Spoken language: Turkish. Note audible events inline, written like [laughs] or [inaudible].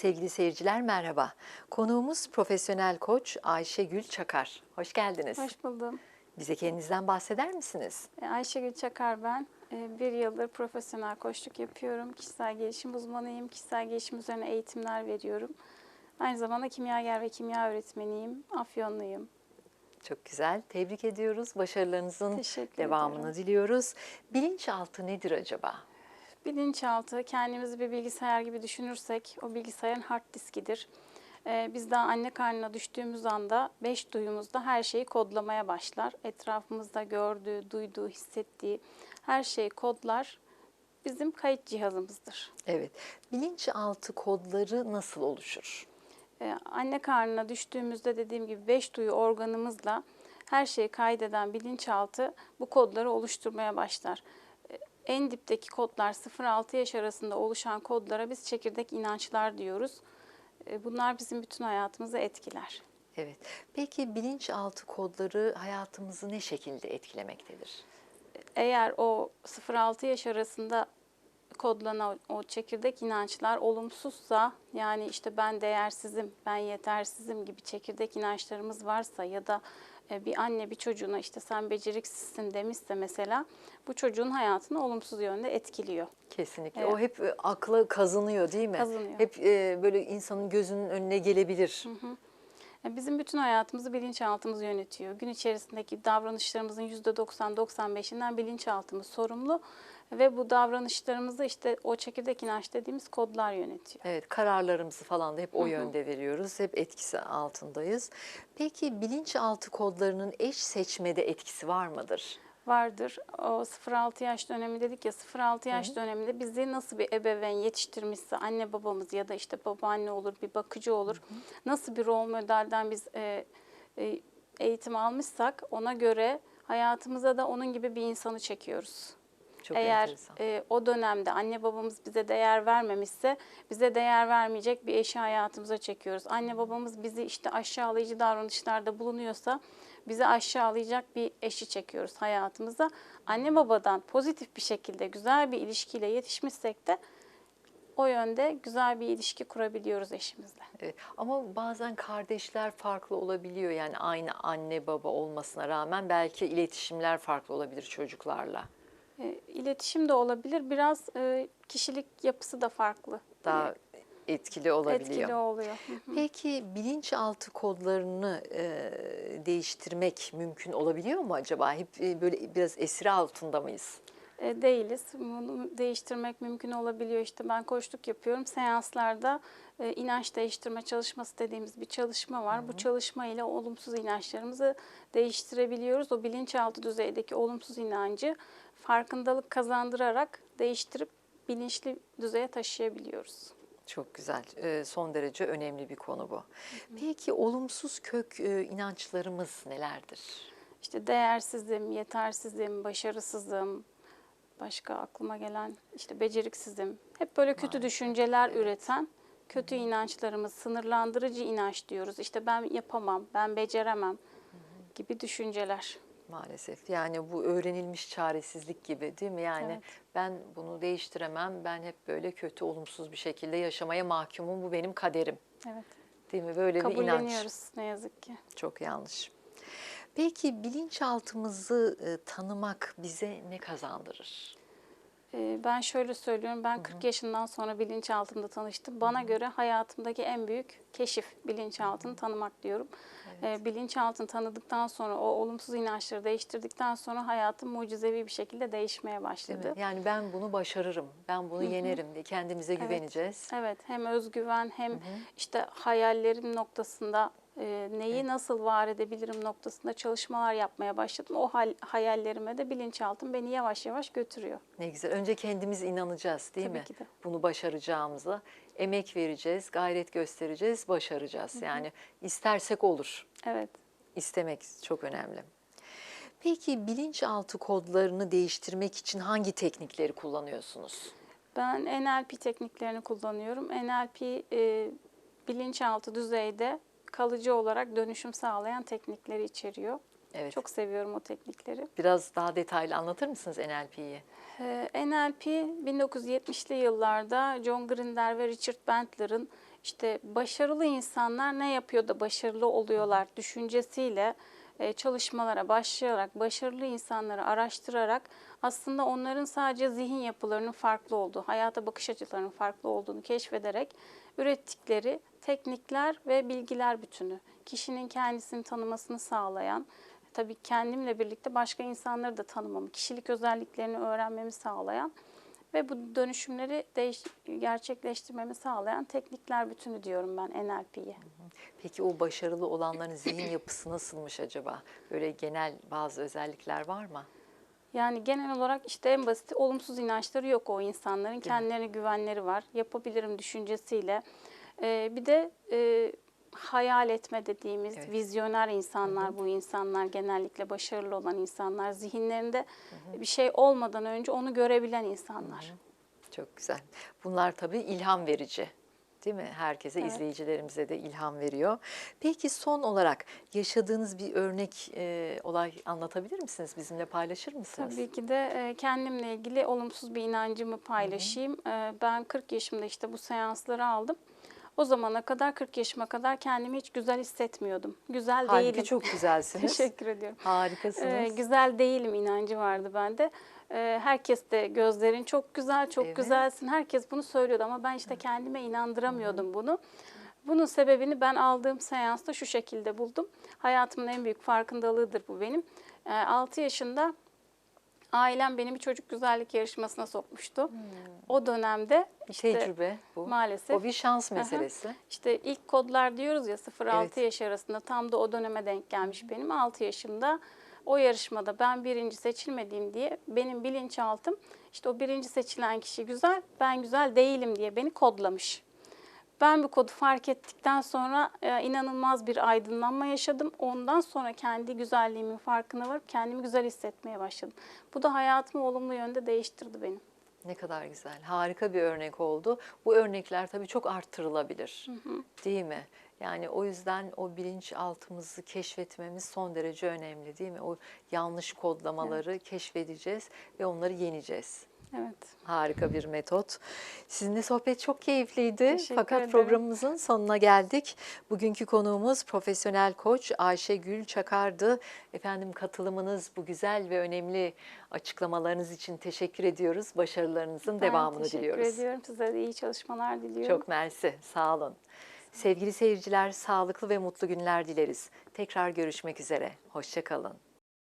Sevgili seyirciler merhaba. Konuğumuz profesyonel koç Ayşegül Çakar. Hoş geldiniz. Hoş buldum. Bize kendinizden bahseder misiniz? E, Ayşegül Çakar ben. E, Bir yıldır profesyonel koçluk yapıyorum. Kişisel gelişim uzmanıyım. Kişisel gelişim üzerine eğitimler veriyorum. Aynı zamanda kimyager ve kimya öğretmeniyim. Afyonluyum. Çok güzel. Tebrik ediyoruz. Başarılarınızın Teşekkür devamını ederim. diliyoruz. Bilinçaltı nedir acaba? Bilinçaltı kendimizi bir bilgisayar gibi düşünürsek o bilgisayarın hard diskidir. E, Biz daha anne karnına düştüğümüz anda beş duyumuzda her şeyi kodlamaya başlar. Etrafımızda gördüğü, duyduğu, hissettiği her şeyi kodlar. Bizim kayıt cihazımızdır. Evet. Bilinçaltı kodları nasıl oluşur? Ee, anne karnına düştüğümüzde dediğim gibi beş duyu organımızla her şeyi kaydeden bilinçaltı bu kodları oluşturmaya başlar. En dipteki kodlar 0-6 yaş arasında oluşan kodlara biz çekirdek inançlar diyoruz. Ee, Bunlar bizim bütün hayatımızı etkiler. Evet. Peki bilinçaltı kodları hayatımızı ne şekilde etkilemektedir? Eğer o 0-6 yaş arasında kodlanan o çekirdek inançlar olumsuzsa yani işte ben değersizim, ben yetersizim gibi çekirdek inançlarımız varsa ya da e, bir anne bir çocuğuna işte sen beceriksizsin demişse mesela bu çocuğun hayatını olumsuz yönde etkiliyor. Kesinlikle. Evet. O hep e, akla kazınıyor değil mi? Kazınıyor. Hep e, böyle insanın gözünün önüne gelebilir. Yani Bizim bütün hayatımızı bilinçaltımız yönetiyor. Gün içerisindeki davranışlarımızın %90-95'inden bilinçaltımız sorumlu ve bu davranışlarımızı işte o çekirdek inanç dediğimiz kodlar yönetiyor. Evet, kararlarımızı falan da hep o yönde veriyoruz. Hep etkisi altındayız. Peki bilinçaltı kodlarının eş seçmede etkisi var mıdır? vardır. O 0-6 yaş dönemi dedik ya 0-6 yaş döneminde bizi nasıl bir ebeveyn yetiştirmişse anne babamız ya da işte babaanne olur bir bakıcı olur. Nasıl bir rol modelden biz e, e, eğitim almışsak ona göre hayatımıza da onun gibi bir insanı çekiyoruz. Çok Eğer enteresan. e, o dönemde anne babamız bize değer vermemişse bize değer vermeyecek bir eşi hayatımıza çekiyoruz. Anne babamız bizi işte aşağılayıcı davranışlarda bulunuyorsa bizi aşağılayacak bir eşi çekiyoruz hayatımıza. Anne babadan pozitif bir şekilde güzel bir ilişkiyle yetişmişsek de o yönde güzel bir ilişki kurabiliyoruz eşimizle. Evet. Ama bazen kardeşler farklı olabiliyor. Yani aynı anne baba olmasına rağmen belki iletişimler farklı olabilir çocuklarla. E, İletişim de olabilir. Biraz e, kişilik yapısı da farklı. Daha etkili olabiliyor. etkili oluyor. Hı hı. Peki bilinçaltı kodlarını e, değiştirmek mümkün olabiliyor mu acaba? Hep e, böyle biraz esir altında mıyız? E, değiliz. Bunu değiştirmek mümkün olabiliyor. İşte ben koçluk yapıyorum. Seanslarda e, inanç değiştirme çalışması dediğimiz bir çalışma var. Bu çalışma ile olumsuz inançlarımızı değiştirebiliyoruz. O bilinçaltı düzeydeki olumsuz inancı farkındalık kazandırarak değiştirip bilinçli düzeye taşıyabiliyoruz. Çok güzel. E, son derece önemli bir konu bu. Peki olumsuz kök e, inançlarımız nelerdir? İşte değersizim, yetersizim, başarısızım, başka aklıma gelen işte beceriksizim. Hep böyle kötü Maalesef, düşünceler üreten kötü inançlarımız, sınırlandırıcı inanç diyoruz. İşte ben yapamam, ben beceremem gibi düşünceler. Maalesef. Yani bu öğrenilmiş çaresizlik gibi değil mi? Yani Evet. ben bunu değiştiremem. Ben hep böyle kötü, olumsuz bir şekilde yaşamaya mahkumum. Bu benim kaderim. Evet. Değil mi? Böyle bir inanç. Kabulleniyoruz ne yazık ki. Çok yanlış. Peki bilinçaltımızı e, tanımak bize ne kazandırır? Ee, Ben şöyle söylüyorum, ben 40 yaşından sonra bilinçaltında tanıştım. Bana göre hayatımdaki en büyük keşif bilinçaltını tanımak diyorum. Ee, Bilinçaltını tanıdıktan sonra, o olumsuz inançları değiştirdikten sonra hayatım mucizevi bir şekilde değişmeye Değil başladı. mi? Yani ben bunu başarırım, ben bunu yenerim diye kendimize güveneceğiz. Evet, hem özgüven hem işte hayallerim noktasında e, neyi nasıl var edebilirim noktasında çalışmalar yapmaya başladım. O hal, hayallerime de bilinçaltım beni yavaş yavaş götürüyor. Ne güzel. Önce kendimiz inanacağız değil Tabii mi? ki de. Bunu başaracağımıza. Emek vereceğiz, gayret göstereceğiz, başaracağız. Yani istersek olur. Evet. İstemek çok önemli. Peki bilinçaltı kodlarını değiştirmek için hangi teknikleri kullanıyorsunuz? Ben NLP tekniklerini kullanıyorum. NLP e, bilinçaltı düzeyde kalıcı olarak dönüşüm sağlayan teknikleri içeriyor. Evet. Çok seviyorum o teknikleri. Biraz daha detaylı anlatır mısınız NLP'yi? Ee, NLP 1970'li yıllarda John Grinder ve Richard Bandler'ın işte başarılı insanlar ne yapıyor da başarılı oluyorlar düşüncesiyle e, çalışmalara başlayarak, başarılı insanları araştırarak aslında onların sadece zihin yapılarının farklı olduğu, hayata bakış açılarının farklı olduğunu keşfederek ürettikleri teknikler ve bilgiler bütünü, kişinin kendisini tanımasını sağlayan, tabii kendimle birlikte başka insanları da tanımamı, kişilik özelliklerini öğrenmemi sağlayan ve bu dönüşümleri değiş, gerçekleştirmemi sağlayan teknikler bütünü diyorum ben NLP'ye. Peki o başarılı olanların zihin yapısı nasılmış acaba? Böyle genel bazı özellikler var mı? Yani genel olarak işte en basit olumsuz inançları yok o insanların. Kendilerine güvenleri var. Yapabilirim düşüncesiyle. Ee, bir de e, hayal etme dediğimiz Evet. vizyoner insanlar bu insanlar genellikle başarılı olan insanlar zihinlerinde bir şey olmadan önce onu görebilen insanlar. Çok güzel. Bunlar tabii ilham verici. Değil mi? Herkese, Evet. izleyicilerimize de ilham veriyor. Peki son olarak yaşadığınız bir örnek e, olay anlatabilir misiniz? Bizimle paylaşır mısınız? Tabii ki de e, kendimle ilgili olumsuz bir inancımı paylaşayım. E, Ben 40 yaşımda işte bu seansları aldım. O zamana kadar 40 yaşıma kadar kendimi hiç güzel hissetmiyordum. Güzel Halbuki değilim. çok güzelsiniz. [laughs] Teşekkür ediyorum. Harikasınız. Ee, güzel değilim inancı vardı bende. Ee, herkes de gözlerin çok güzel, çok Evet. güzelsin. Herkes bunu söylüyordu ama ben işte kendime inandıramıyordum bunu. Bunun sebebini ben aldığım seansta şu şekilde buldum. Hayatımın en büyük farkındalığıdır bu benim. 6 yaşında ailem beni bir çocuk güzellik yarışmasına sokmuştu. O dönemde işte Tecrübe bu. maalesef O bir şans Aha. meselesi. işte ilk kodlar diyoruz ya 0-6 Evet. yaş arasında tam da o döneme denk gelmiş benim 6 yaşımda. O yarışmada ben birinci seçilmediğim diye benim bilinçaltım işte o birinci seçilen kişi güzel ben güzel değilim diye beni kodlamış. Ben bu kodu fark ettikten sonra e, inanılmaz bir aydınlanma yaşadım. Ondan sonra kendi güzelliğimin farkına varıp kendimi güzel hissetmeye başladım. Bu da hayatımı olumlu yönde değiştirdi benim. Ne kadar güzel. Harika bir örnek oldu. Bu örnekler tabii çok arttırılabilir. Değil mi? Yani o yüzden o bilinçaltımızı keşfetmemiz son derece önemli değil mi? O yanlış kodlamaları keşfedeceğiz ve onları yeneceğiz. Evet. Harika bir metot. Sizinle sohbet çok keyifliydi. Teşekkür Fakat ederim. programımızın sonuna geldik. Bugünkü konuğumuz profesyonel koç Ayşegül Çakar'dı. Efendim katılımınız, bu güzel ve önemli açıklamalarınız için teşekkür ediyoruz. Başarılarınızın Ben devamını teşekkür diliyoruz. ediyorum. Size de iyi çalışmalar diliyorum. Çok mersi. Sağ olun. Sevgili seyirciler, sağlıklı ve mutlu günler dileriz. Tekrar görüşmek üzere. Hoşçakalın.